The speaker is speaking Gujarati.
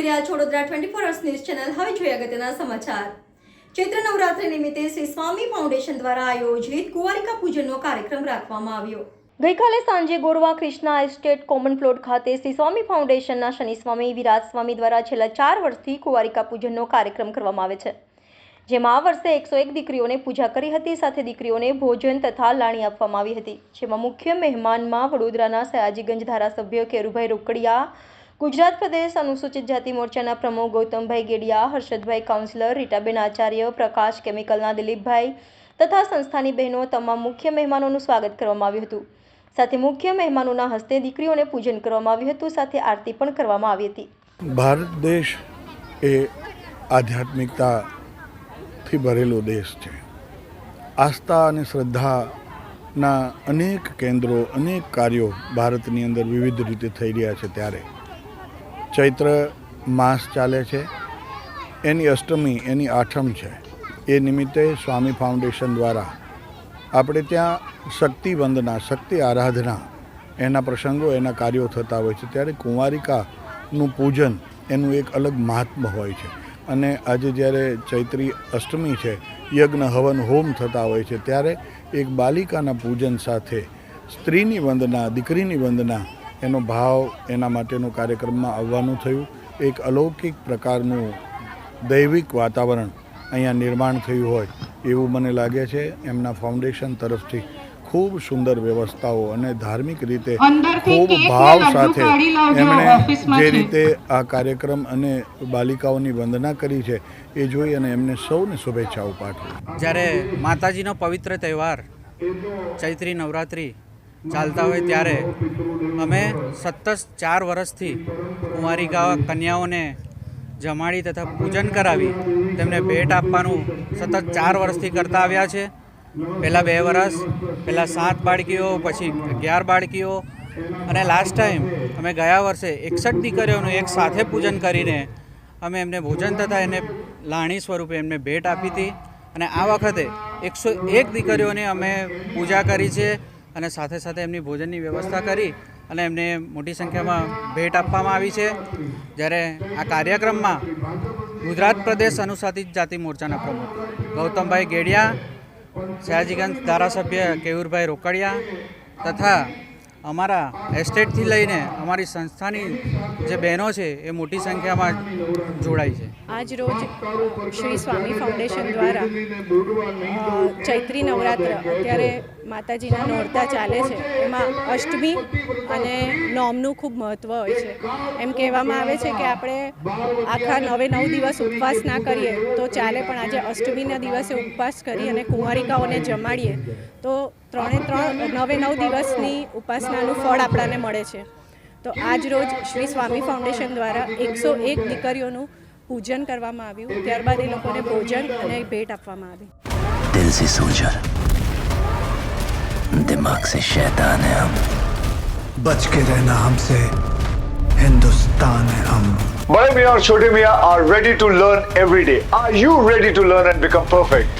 જોઈ રહ્યા છો twenty four hours news channel હવે જોઈએ અગત્યના સમાચાર. ચૈત્ર નવરાત્રિ નિમિત્તે શ્રી સ્વામી ફાઉન્ડેશન દ્વારા આયોજિત કુંવારિકા પૂજનનો કાર્યક્રમ રાખવામાં આવ્યો. ગઈકાલે સાંજે Gorwa Krishna estate common plot ખાતે શ્રી સ્વામી ફાઉન્ડેશનના શનિ સ્વામી, વિરાજ સ્વામી દ્વારા છેલ્લા ચાર વર્ષથી કુંવારિકા પૂજનનો કાર્યક્રમ કરવામાં આવે છે. જેમાં આ વર્ષે એકસો એક દીકરીઓને પૂજા કરી હતી, સાથે દીકરીઓને ભોજન તથા લાણી આપવામાં આવી હતી. જેમાં મુખ્ય મહેમાનમાં વડોદરાના સયાજીગંજ ધારાસભ્ય કેરુભાઈ રોકડિયા ગુજરાત પ્રદેશ અનુસૂચિત જાતિ મોરચાના પ્રમુખ ગૌતમભાઈ ગેડિયા, હર્ષદભાઈ કાઉન્સિલર, રીટાબેન આચાર્ય, પ્રકાશ કેમિકલના દિલીપભાઈ તથા સંસ્થાની બહેનો તમામ મુખ્ય મહેમાનોનું સ્વાગત કરવામાં આવ્યું હતું. સાથે મુખ્ય મહેમાનોના હસ્તે દીકરીઓને પૂજન કરવામાં આવ્યું હતું, સાથે આરતી પણ કરવામાં આવી હતી. ભારત દેશ એ આધ્યાત્મિકતાથી ભરેલો દેશ છે. આસ્થા અને શ્રદ્ધાના અનેક કેન્દ્રો, અનેક કાર્યો ભારતની અંદર વિવિધ રીતે થઈ રહ્યા છે ત્યારે. ચૈત્ર માસ ચાલે છે. એની અષ્ટમી, એની આઠમ છે. એ નિમિત્તે સ્વામી ફાઉન્ડેશન દ્વારા આપણે ત્યાં શક્તિ વંદના, શક્તિ આરાધના એના પ્રસંગો, એના કાર્યો થતા હોય છે. ત્યારે કુંવારિકાનું પૂજન એનું એક અલગ મહાત્મ હોય છે. અને આજે જ્યારે ચૈત્રી અષ્ટમી છે, યજ્ઞ, હવન, હોમ થતા હોય છે, ત્યારે એક બાલિકાના પૂજન સાથે સ્ત્રીની વંદના, દીકરીની વંદના એનો ભાવ એના માટેનું કાર્યક્રમમાં આવવાનું થયું. એક અલૌકિક પ્રકારનું દૈવિક વાતાવરણ અહીંયા નિર્માણ થયું હોય એવું મને લાગે છે એમના ફાઉન્ડેશન તરફથી. ખૂબ સુંદર વ્યવસ્થાઓ અને ધાર્મિક રીતે ખૂબ ભાવ સાથે એમણે જે રીતે આ કાર્યક્રમ અને બાલિકાઓની વંદના કરી છે એ જોઈ અને એમને સૌને શુભેચ્છાઓ પાઠવી. જ્યારે માતાજીનો પવિત્ર તહેવાર ચૈત્રી નવરાત્રિ ચાલતા હોય ત્યારે અમે સતત ચાર વર્ષથી કુંવારિકા કન્યાઓને જમાડી તથા પૂજન કરાવી તેમને ભેટ આપવાનું સતત ચાર વર્ષથી કરતા આવ્યા છે. પહેલાં બે વર્ષ પહેલાં સાત બાળકીઓ, પછી અગિયાર બાળકીઓ અને લાસ્ટ ટાઈમ અમે ગયા વર્ષે એકસઠ દીકરીઓનું એક સાથે પૂજન કરીને અમે એમને ભોજન તથા એને લાણી સ્વરૂપે એમને ભેટ આપી હતી. અને આ વખતે એકસો એક દીકરીઓને અમે પૂજા કરી છે. અને સાથે સાથે એમની ભોજનની વ્યવસ્થા કરી અને એમને મોટી સંખ્યામાં ભેટ આપવામાં આવી છે. જ્યારે આ કાર્યક્રમમાં ગુજરાત પ્રદેશ અનુસૂચિત જાતિ મોરચાના પ્રમુખ ગૌતમભાઈ ગેડિયા, સયાજીગંજ ધારાસભ્ય કેવુરભાઈ રોકડિયા તથા અમારા એસ્ટેટથી લઈને અમારી સંસ્થાની જે બહેનો છે એ મોટી સંખ્યામાં જોડાય છે. આજ રોજ શ્રી સ્વામી ફાઉન્ડેશન દ્વારા ચૈત્રી નવરાત્ર, અત્યારે માતાજીના નોરતા ચાલે છે. એમાં અષ્ટમી અને નોમનું ખૂબ મહત્ત્વ હોય છે. એમ કહેવામાં આવે છે કે આપણે આખા નવે નવ દિવસ ઉપવાસ ના કરીએ, તો ચાલે. પણ આજે અષ્ટમીના દિવસે ઉપવાસ કરી અને કુંવારિકાઓને જમાડીએ, તો ત્રણે ત્રણ નવે નવ દિવસની ઉપાસનાનું ફળ આપણાને મળે છે તો આજ રોજ શ્રી સ્વામી ફાઉન્ડેશન દ્વારા એકસો એક દીકરીઓનું પૂજન કરવામાં આવ્યું ત્યારબાદ એ લોકોને ભોજન અને ભેટ આપવામાં આવી दिल से सोचर दिमाग से शैतान है हम बच के रहना हमसे हिंदुस्तान है हम Bade Mian और Chote Mian are ready to learn every day. Are you ready to learn and become perfect?